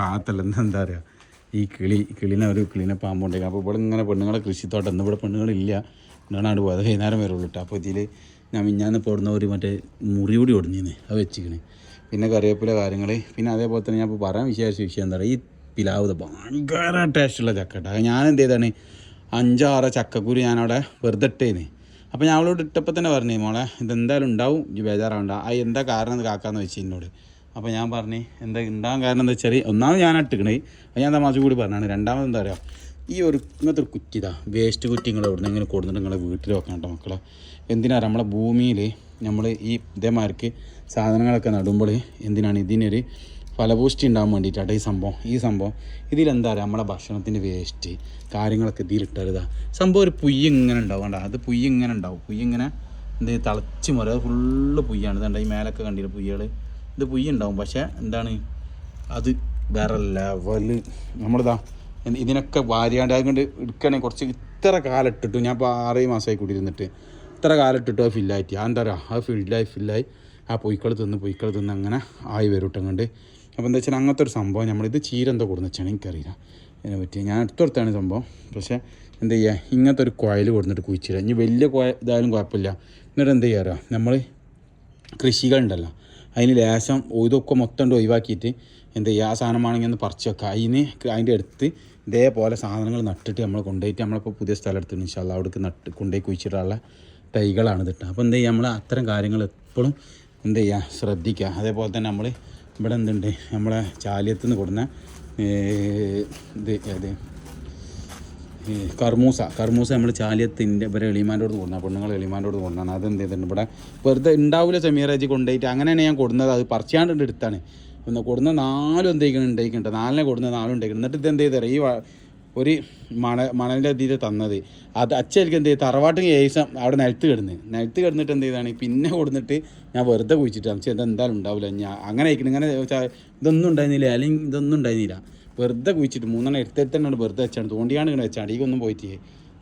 റാത്തല്ല എന്താ പറയുക ഈ കിളി കിളിനെ ഒരു കിളിനെ പാമ്പുണ്ടെങ്കിൽ അപ്പോൾ ഇവിടെ ഇങ്ങനെ പെണ്ണുങ്ങളെ കൃഷിത്തോട്ടം ഇന്ന് ഇവിടെ പെണ്ണുങ്ങളില്ല. എന്നാണ് പോയത്. വൈകുന്നേരം വരെ ഉള്ളൂ അപ്പോൾ ഇതിൽ ഞാൻ മിഞ്ഞാന്ന് പോടുന്ന ഒരു മറ്റേ മുറി കൂടി ഒടിഞ്ഞിന്ന് അത് വെച്ചിക്കണേ. പിന്നെ കറിവേപ്പില കാര്യങ്ങൾ പിന്നെ അതേപോലെ തന്നെ ഞാൻ ഇപ്പോൾ പറയാൻ വിശേഷ വിഷയം എന്താ പറയുക ഈ പിലാവ് ഭയങ്കര ടേസ്റ്റുള്ള ചക്ക കേട്ടോ അത് ഞാൻ എന്ത് ചെയ്താണ് അഞ്ചാറ് ചക്കക്കുരു ഞാനവിടെ വെറുതെ ഇട്ടേന്ന് അപ്പോൾ ഞാൻ അവളോട് ഇട്ടപ്പോൾ തന്നെ പറഞ്ഞു മോളെ ഇതെന്തായാലും ഉണ്ടാവും. ഈ ബേജാറാവണ്ട. ആ എന്താ കാരണം കാക്കാന്ന് വെച്ച് എന്നോട്. അപ്പോൾ ഞാൻ പറഞ്ഞു എന്താ ഉണ്ടാകാൻ കാരണം എന്താ വെച്ചാൽ ഒന്നാമത് ഞാൻ ഇട്ടിക്കണേ. അത് ഞാൻ തമാശ കൂടി പറഞ്ഞാണ് രണ്ടാമത് എന്താ പറയുക ഈ ഒരു ഇങ്ങനത്തെ ഒരു കുറ്റിതാ വേസ്റ്റ് കുറ്റി നിങ്ങൾ എവിടെ നിന്ന് കൊടുത്തിട്ട് നിങ്ങളെ വീട്ടിൽ വെക്കണം കേട്ടോ മക്കളെ. എന്തിനാ നമ്മളെ ഭൂമിയിൽ നമ്മൾ ഈ ഇതേമാർക്ക് സാധനങ്ങളൊക്കെ നടുമ്പോൾ എന്തിനാണ് ഇതിനൊരു ഫലപുഷ്ടി ഉണ്ടാകാൻ വേണ്ടിയിട്ടാണ് ഈ സംഭവം. ഈ സംഭവം ഇതിലെന്താ പറയുക നമ്മളെ ഭക്ഷണത്തിന്റെ വേസ്റ്റ് കാര്യങ്ങളൊക്കെ ഇതിലിട്ടരുതാ സംഭവം ഒരു പുയ്യ് ഇങ്ങനെ ഉണ്ടാവും അത് പുയ്യ് ഇങ്ങനെ ഉണ്ടാവും പുയ്യ് ഇങ്ങനെ എന്ത് തിളച്ച് അത് ഫുള്ള് പുയ്യാണ്. ഇതുണ്ട് ഈ മേലൊക്കെ കണ്ടില്ല പുയ്യകൾ ഇത് പുയ്യ ഉണ്ടാവും പക്ഷേ എന്താണ്? അത് വേറെ ലെവൽ നമ്മളിതാ ഇതിനൊക്കെ വാരിയാണ്ട് അതുകൊണ്ട് എടുക്കണേ കുറച്ച് ഇത്ര കാലം ഇട്ടിട്ടു ഞാൻ ഇപ്പോൾ ആറ് മാസമായി കൂടി ഇരുന്നിട്ട് ഇത്ര കാലം ഇട്ടിട്ടു അത് ഫില്ലായിട്ട് ആ എന്താ പറയുക അത് ഫില്ലായി ഫില്ലായി ആ പൊയ്ക്കൾ തിന്ന് പൊയ്ക്കൾ തിന്ന് അങ്ങനെ ആയി വരും കേട്ടോ കണ്ട് അപ്പോൾ എന്താ വെച്ചാൽ അങ്ങനത്തെ ഒരു സംഭവം നമ്മളിത് ചീര എന്തോ കൊടുന്ന് വെച്ചാണ്. എനിക്കറിയില്ല. അതിനെ പറ്റി ഞാൻ അടുത്തടുത്താണ് സംഭവം. പക്ഷേ എന്താ ചെയ്യുക ഇങ്ങനത്തെ ഒരു കുഴൽ കൊടുത്തിട്ട് കുഴിച്ചിടുക. ഇനി വലിയ കോയ ഇതായാലും കുഴപ്പമില്ല. എന്നിട്ട് എന്ത് ചെയ്യാറോ നമ്മൾ കൃഷികളുണ്ടല്ലോ അതിന് ലേശം ഇതൊക്കെ മൊത്തം ഒഴിവാക്കിയിട്ട് എന്ത് ചെയ്യുക ആ സാധനമാണെങ്കിൽ ഒന്ന് പറിച്ച് വെക്കുക. അതിന് അതിന്റെ അടുത്ത് ഇതേപോലെ സാധനങ്ങൾ നട്ടിട്ട് നമ്മൾ കൊണ്ടുപോയിട്ട് നമ്മളിപ്പോൾ പുതിയ സ്ഥലം എടുത്തിട്ട് ഇൻഷാല്ല അവിടേക്ക് നട്ട് കൊണ്ടുപോയി കുഴിച്ചിട്ടുള്ള തൈകളാണ് ഇതിട്ട്. അപ്പോൾ എന്ത് ചെയ്യുക നമ്മൾ അത്തരം കാര്യങ്ങൾ എപ്പോഴും എന്ത് ചെയ്യുക ശ്രദ്ധിക്കുക. അതേപോലെ തന്നെ നമ്മൾ ഇവിടെ എന്തുണ്ട് നമ്മളെ ചാലിയത്ത് നിന്ന് കൊടുന്ന ഇത് ഏത്? കർമൂസ കർമൂസ നമ്മൾ ചാലിയത്തിന്റെ ഇവരെ എളിമാന്റെ അടുത്ത് കൊടുക്കുന്ന പെണ്ണുങ്ങൾ എളിമാന്റെ അടുത്ത് അത് എന്ത് ചെയ്തിട്ടുണ്ട് ഇവിടെ? വെറുതെ ഉണ്ടാവില്ല സെമീറാജി കൊണ്ടുപോയിട്ട്. അങ്ങനെയാണ് ഞാൻ കൊടുക്കുന്നത് അത് പറിച്ചാണ്ട് എടുത്താണ്. ഒന്ന് കൊടുന്ന നാലും എന്തെങ്കിലും ഉണ്ടായിക്കുന്നുണ്ട് നാലിനെ കൊടുന്ന നാലും ഉണ്ടായിക്കണം എന്നിട്ട് ഇത് എന്ത് ചെയ്തറിയാം ഈ ഒരു മണ മണലിന്റെ അതിൽ തന്നത്. അത് അച്ഛനിക്ക് എന്ത് ചെയ്ത്? തറവാട്ടിൽ ഏസം അവിടെ നിലത്ത് കിടന്ന്. നിലത്ത് കിടന്നിട്ട് എന്ത് ചെയ്താണ്? പിന്നെ കൊടുത്തിട്ട് ഞാൻ വെറുതെ കുഴിച്ചിട്ട് ഇത് എന്തായാലും ഉണ്ടാവില്ല ഞാൻ അങ്ങനെ ആയിരിക്കണം ഇങ്ങനെ ഇതൊന്നും ഉണ്ടായിരുന്നില്ല. അല്ലെങ്കിൽ ഇതൊന്നും ഉണ്ടായിരുന്നില്ല. വെറുതെ കുഴിച്ചിട്ട് മൂന്നെണ്ണം എടുത്തിട്ട് തന്നെ വെറുതെ വെച്ചാണ്. തോണ്ടിയാണ് ഇങ്ങനെ വെച്ചാൽ അടിക്കൊന്നും പോയിട്ട്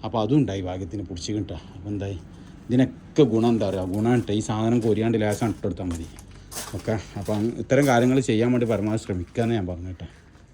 അപ്പോൾ അതും ഉണ്ടായി ഭാഗ്യത്തിന് പിടിച്ച് കിട്ടാ അപ്പോൾ എന്തായി? ഇതിനൊക്കെ ഗുണം എന്താ പറയുക? ഗുണം ഇട്ട് ഈ സാധനം കൊരിയാണ്ട് ലേസം ഇട്ടെടുത്താൽ മതി. ഓക്കെ? അപ്പം ഇത്തരം കാര്യങ്ങൾ ചെയ്യാൻ വേണ്ടി പരമാവധി ശ്രമിക്കാമെന്ന് ഞാൻ പറഞ്ഞു കേട്ടോ.